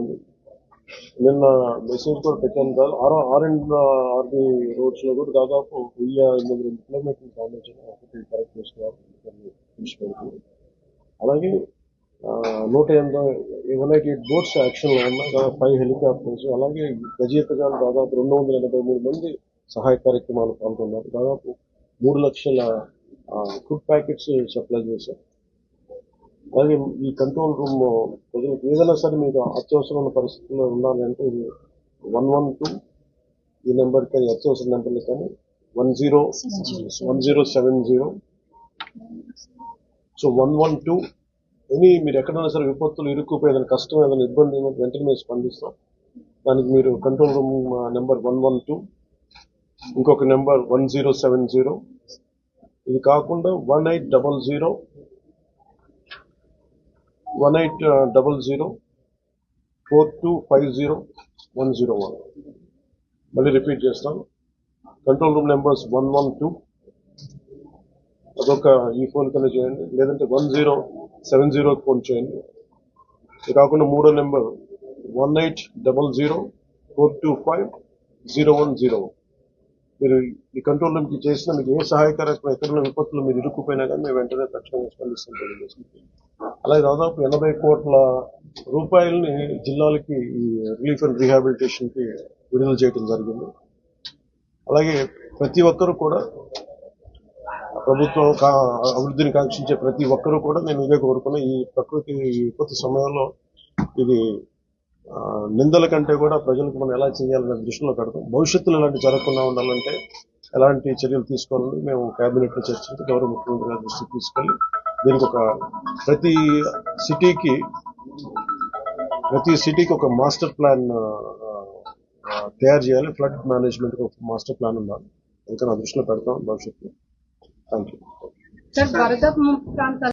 ఉంది. నిన్న మెసేజ్ కూడా పెట్టాను కాదు. ఆర్ ఆర్ అండ్ ఆర్బీ రోడ్స్లో కూడా దాదాపు వెయ్యి ఎనిమిది రెండు కిలోమీటర్లు సంబంధించిన ఒకటి కరెక్ట్ చేసుకోవాలి అలాగే నూట ఎనభై one eighty eight boats action ఉన్నాయి దాదాపు ఫైవ్ హెలికాప్టర్స్ అలాగే గజేతగాలు దాదాపు రెండు వందల ఎనభై మూడు మంది సహాయ కార్యక్రమాలు పాల్గొన్నారు. దాదాపు మూడు లక్షల ఫుడ్ ప్యాకెట్స్ సప్లై చేశారు. అలాగే ఈ కంట్రోల్ రూమ్ ప్రజలకు ఏదైనా సరే మీకు అత్యవసరమైన పరిస్థితుల్లో ఉండాలంటే ఇది వన్ వన్ టూ. ఈ నెంబర్ కానీ అత్యవసర నెంబర్లు కానీ one zero one zero seven zero. So one one two. Any మీరు ఎక్కడైనా సరే విపత్తులు ఇరుక్కుపోయి ఏదైనా కష్టం ఏదైనా ఇబ్బంది వెంటనే మేము స్పందిస్తాం. దానికి మీరు control room number one one two. ఇంకొక number one zero seven zero. ఇది కాకుండా one eight double zero. One eight double zero four two five zero one zero one మళ్ళీ రిపీట్ చేస్తాను control room numbers one one two అదొక ఈ phone కన్నా చేయండి. లేదంటే one zero seven zero phone చేయండి. ఇది కాకుండా మూడో number one eight double zero four two five zero one zero మీరు ఈ కంట్రోల్ రూమ్కి చేసిన మీకు ఏ సహాయ కార్యక్రమం విపత్తులు మీరు ఇరుక్కుపోయినా కానీ మేము వెంటనే తక్షణంగా స్పందిస్తాం. అలాగే దాదాపు ఎనభై కోట్ల రూపాయలని జిల్లాలకి ఈ రిలీఫ్ అండ్ రీహాబిలిటేషన్కి విడుదల చేయడం జరిగింది. అలాగే ప్రతి ఒక్కరూ కూడా ప్రభుత్వం కా- అభివృద్ధిని కాంక్షించే ప్రతి ఒక్కరూ కూడా నేను ఇదే కోరుకున్నా ఈ ప్రకృతి విపత్తు సమయంలో ఇది నిందల కంటే కూడా ప్రజలకు మనం ఎలా చేయాలనే దృష్టిలో పెడతాం భవిష్యత్తులో ఇలాంటి జరగకుండా ఉండాలంటే ఎలాంటి చర్యలు తీసుకోవాలని మేము కేబినెట్ చర్చించి గౌరవ ముఖ్యమంత్రి గారి దృష్టికి తీసుకొని దీనికి ఒక ప్రతి సిటీకి ప్రతి సిటీకి ఒక మాస్టర్ ప్లాన్ తయారు చేయాలి. ఫ్లడ్ మేనేజ్మెంట్ ఒక మాస్టర్ ప్లాన్ ఉండాలి. ఇంకా నా దృష్టిలో పెడతాం. భవిష్యత్తులో. Thank you